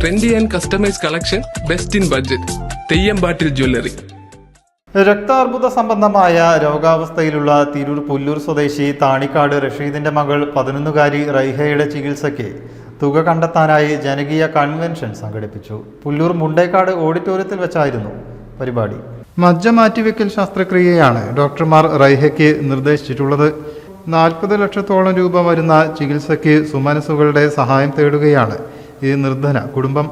Trendy and customise collection best in budget തെയ്യമ്പാട്ടിൽ jewellery രക്താർബുദ സംബന്ധമായ രോഗാവസ്ഥയിലുള്ള തിരൂർ പുല്ലൂർ സ്വദേശി താണിക്കാട് റഷീദിന്റെ മകൾ പതിനൊന്നുകാരി റൈഹയുടെ ചികിത്സയ്ക്ക് തുക കണ്ടെത്താനായി ജനകീയ കൺവെൻഷൻ സംഘടിപ്പിച്ചു. പുല്ലൂർ മുണ്ടേക്കാട് ഓഡിറ്റോറിയത്തിൽ വെച്ചായിരുന്നു പരിപാടി. മജ്ജ മാറ്റിവെക്കൽ ശസ്ത്രക്രിയയാണ് ഡോക്ടർമാർ റൈഹയ്ക്ക് നിർദ്ദേശിച്ചിട്ടുള്ളത്. നാൽപ്പത് ലക്ഷത്തോളം രൂപ വരുന്ന ചികിത്സയ്ക്ക് സുമനസുകളുടെ സഹായം തേടുകയാണ് ഈ നിർദ്ധന കുടുംബം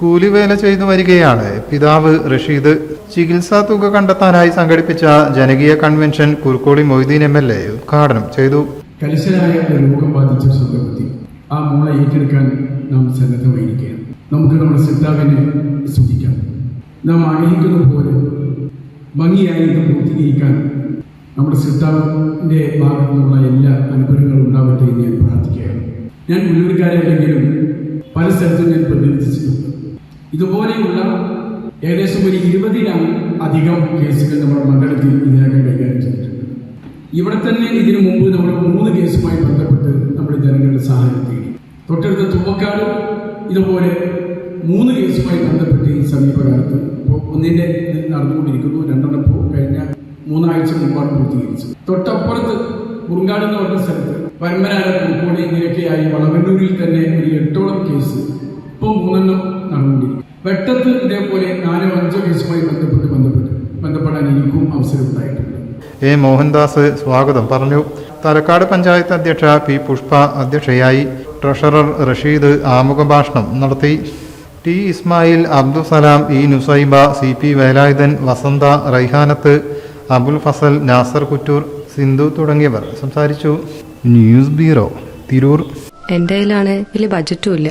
കൂലിവേല ചെയ്തു വരികയാണ്. പിതാവ് റഷീദ് ചികിത്സാ തുക കണ്ടെത്താനായി സംഘടിപ്പിച്ച ജനകീയ convention Kurukkoli Moideen M L A ഉദ്ഘാടനം ചെയ്തു. ഒരു രോഗം ബാധിച്ച സ്വന്തമെത്തി ആ മോളെ ഏറ്റെടുക്കാൻ നാം സന്നദ്ധമായിരിക്കുകയാണ്. നമുക്ക് നമ്മുടെ സിദ്ധാവിനെ സ്തുതിക്കാം. നാം ആഗ്രഹിക്കുന്ന പോലെ ഭംഗിയായി ഇത് പൂർത്തീകരിക്കാൻ നമ്മുടെ സിദ്ധാവിന്റെ ഭാഗത്തുനിന്നുള്ള എല്ലാ അനുഗ്രഹങ്ങളും ഉണ്ടാവട്ടെ എന്ന് ഞാൻ പ്രാർത്ഥിക്കുകയാണ്. ഞാൻ പല സ്ഥലത്തും ഞാൻ പ്രതിനിധിച്ചിട്ടുണ്ട് ഇതുപോലെയുള്ള ഏകദേശം ഒരു ഇരുപതിനാണ് അധികം കേസുകൾ നമ്മുടെ മണ്ഡലത്തിൽ ഇതിനകം കൈകാര്യം ചെയ്തിട്ടുണ്ട്. ഇവിടെ തന്നെ ഇതിനു മുമ്പ് നമ്മൾ മൂന്ന് കേസുമായി ബന്ധപ്പെട്ട് നമ്മുടെ ജനങ്ങളുടെ സഹായം തേടി. തൊട്ടടുത്ത തുമ്പക്കാട് ഇതുപോലെ മൂന്ന് കേസുമായി ബന്ധപ്പെട്ട് ഈ സമീപകാലത്ത് ഇപ്പോൾ ഒന്നിന്റെ നടന്നുകൊണ്ടിരിക്കുന്നു രണ്ടെണ്ണം പോ കഴിഞ്ഞ മൂന്നാഴ്ച മുമ്പാണ് പൂർത്തീകരിച്ചത്. തൊട്ടപ്പുറത്ത് കുറുങ്കാട് എന്ന് പറഞ്ഞ സ്ഥലത്ത് പരമ്പരാഗത കോഴിക്കോട് ഇങ്ങനെയൊക്കെയായി വളവന്നൂരിൽ തന്നെ ഒരു എട്ടോളം കേസ് ഇപ്പോൾ മൂന്നെണ്ണം നടന്നുകൊണ്ടിരിക്കും വെട്ടത്ത് ഇതേപോലെ നാലോ അഞ്ചോ കേസുമായി ബന്ധപ്പെട്ട് ബന്ധപ്പെട്ട് ബന്ധപ്പെടാൻ എനിക്കും അവസരം ഉണ്ടായിട്ടുണ്ട് എ മോഹൻദാസ് സ്വാഗതം. പറഞ്ഞു തലക്കാട് പഞ്ചായത്ത് അധ്യക്ഷ പി പുഷ്പ അധ്യക്ഷയായി ട്രഷറർ റഷീദ് ആമുഖ ഭാഷണം നടത്തി. T Ismail Abdussalam E Nusaiba C P Velayudhan Vasantha Raihanath Abul Fazal Nasar Kuttoor Sindhu തുടങ്ങിയവർ സംസാരിച്ചു. News bureau Tirur. എന്റെ കയ്യിലാണ് വലിയ ബജറ്റും ഇല്ല.